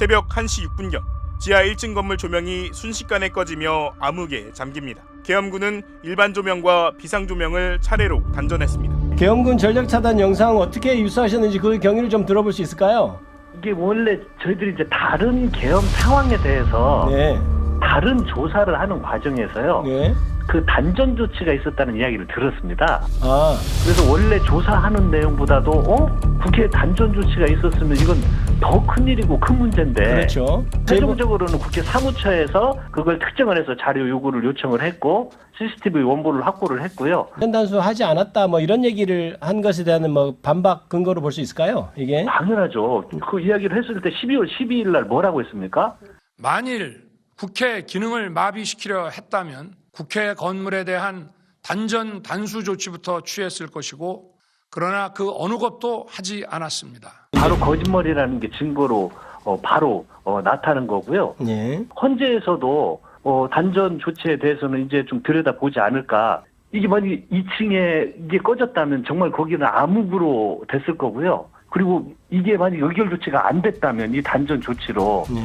새벽 1시 6분경 지하 1층 건물 조명이 순식간에 꺼지며 암흑에 잠깁니다. 계엄군은 일반 조명과 비상 조명을 차례로 단전했습니다. 계엄군 전력 차단 영상 어떻게 유수하셨는지 그 경위를 좀 들어볼 수 있을까요? 이게 원래 저희들이 이제 다른 계엄 상황에 대해서 네. 다른 조사를 하는 과정에서요. 네. 그 단전 조치가 있었다는 이야기를 들었습니다. 아, 그래서 원래 조사하는 내용보다도 어? 국회 단전 조치가 있었으면 이건 더 큰 일이고 큰 문제인데 그렇죠. 최종적으로는 국회 사무처에서 그걸 특정을 해서 자료 요구를 요청을 했고 CCTV 원본을 확보를 했고요. 단수 하지 않았다 뭐 이런 얘기를 한 것에 대한 뭐 반박 근거로 볼 수 있을까요? 이게? 당연하죠. 그 이야기를 했을 때 12월 12일 날 뭐라고 했습니까? 만일 국회 기능을 마비시키려 했다면 국회 건물에 대한 단전 단수 조치부터 취했을 것이고 그러나 그 어느 것도 하지 않았습니다. 바로 거짓말이라는 게 증거로 어, 바로 어, 나타난 거고요. 네. 헌재에서도 어, 단전 조치에 대해서는 이제 좀 들여다보지 않을까. 이게 만약 2층에 이게 꺼졌다면 정말 거기는 암흑으로 됐을 거고요. 그리고 이게 만약 의결 조치가 안 됐다면 이 단전 조치로 네.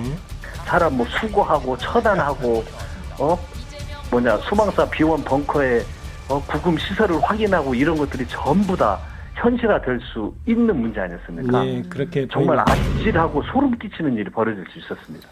사람 뭐 수거하고 처단하고 어 뭐냐 소방사 비원 벙커에 어, 구금 시설을 확인하고 이런 것들이 전부 다 현실화 될 수 있는 문제 아니었습니까? 네, 그렇게 정말 보입니다. 아찔하고 소름 끼치는 일이 벌어질 수 있었습니다.